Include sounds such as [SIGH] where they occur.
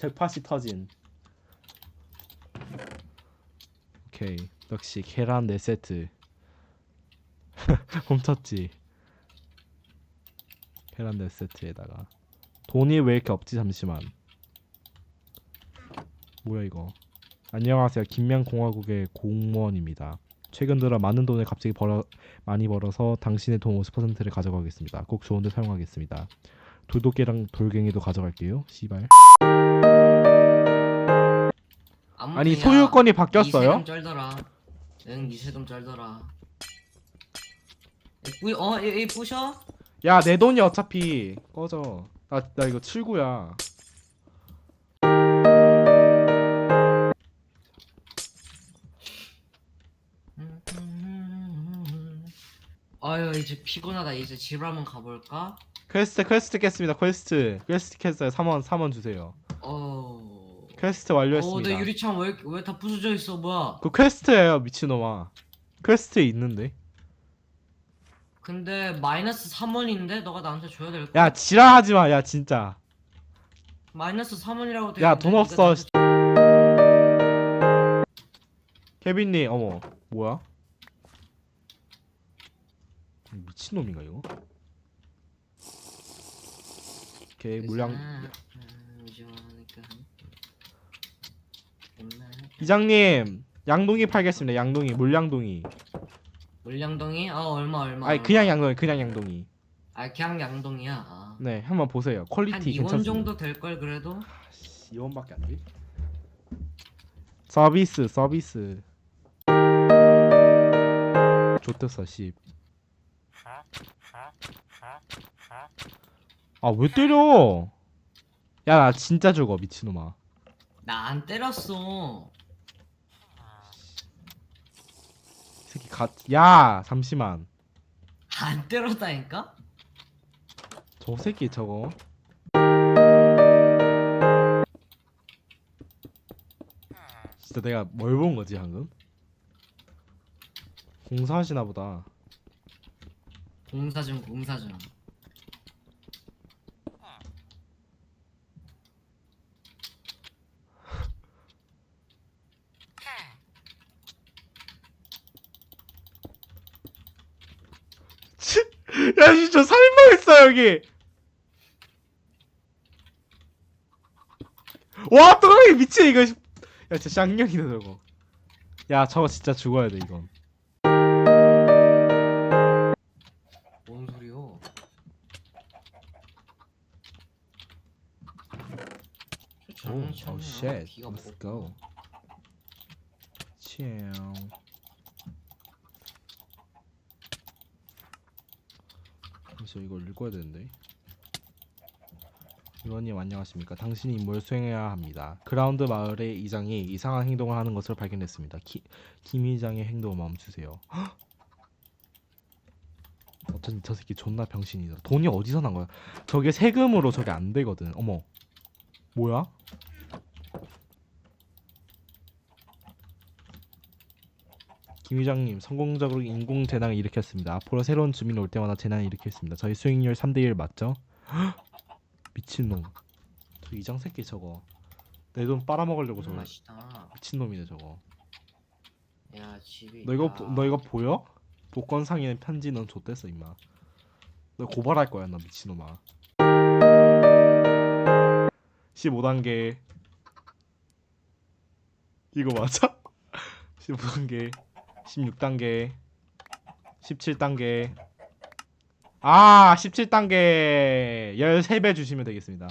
잭팟이 터진. 오케이. 역시 계란 4세트. [LAUGHS] 훔쳤지. 계란 4세트에다가 돈이 왜 이렇게 없지 잠시만. 뭐야 이거? 안녕하세요. 김양공화국의 공무원입니다. 최근 들어 많은 돈을 갑자기 벌어 많이 벌어서 당신의 돈 50%를 가져가겠습니다. 꼭 좋은 데 사용하겠습니다. 돌도끼랑 돌갱이도 가져갈게요. 씨발. 아니 야, 소유권이 바뀌었어요? 이세금 쩔더라. 응 이세금 쩔더라. 뿌, 어, 이, 이 부셔? 야 내 돈이 어차피 꺼져. 나 나 이거 7구야. 아유 이제 피곤하다. 이제 집 한번 가볼까? 퀘스트 퀘스트 깼습니다. 퀘스트 퀘스트 깼어요. 3원 3원 주세요. 어. 퀘스트 어, 완료했습니다. 내 유리창 왜 왜 다 부서져 있어 뭐야? 그 퀘스트예요 미친놈아. 퀘스트에 있는데. 근데 마이너스 3원인데 너가 나한테 줘야 될 거야. 야 지랄하지 마. 야 진짜. 마이너스 3원이라고 돼. 야 돈 없어. 나한테 케빈님 어머 뭐야? 미친놈인가 이거? 오케이 물량 음, 좋아하니까. 정말. 이장님 양동이 팔겠습니다 양동이 물량동이 물량동이? 어 얼마 얼마? 아니 얼마? 그냥 양동이 그냥 양동이 아 그냥 양동이야. 아. 네 한번 보세요 한 퀄리티 2원 괜찮습니다 정도 될 걸 그래도. 2원밖에 안 돼? 서비스 서비스 좋댔어 씨. 아 왜 때려? 야 나 진짜 죽어 미친놈아. 나 안 때렸어. 이 새끼 갓. 야 잠시만. 안 때렸다니까? 저 새끼 저거. 진짜 내가 뭘 본 거지 방금? 공사하시나 보다. 공사 중 공사 중. 야 진짜 살모했어 여기. 와 또라이 미친 이거. 야 진짜 쌍년이다 저거. 야 저거 진짜 죽어야 돼 이건. 뭔 소리요? 오, 오 쉣. 기가 Let's 먹었구나. go. 치앙. 그래서 이걸 읽어야 되는데. 의원님 안녕하십니까? 당신이 임무를 수행해야 합니다. 그라운드 마을의 이장이 이상한 행동을 하는 것을 발견했습니다. 기, 김 이장의 행동을 멈추세요. 헉! 어쩐지 저 새끼 존나 병신이더라. 돈이 어디서 난 거야? 저게 세금으로 저게 안 되거든. 어머. 뭐야? 김 회장님 성공적으로 인공 재난을 일으켰습니다. 앞으로 새로운 주민 올 때마다 재난을 일으키겠습니다. 저희 수익률 3대 1 맞죠? [GASPS] 미친놈. 저 이장 새끼 저거. 내 돈 빨아먹으려고 저거. 맛있다. 미친놈이네 저거. 야 집이. 너 이거 있다. 보- 너 이거 보여? 복권 상인의 편지 넌 좆됐어 임마. 너 고발할 거야 너 미친놈아. 15단계. 이거 맞아? [LAUGHS] 15단계. 16단계. 17단계. 아, 17단계. 13배 주시면 되겠습니다.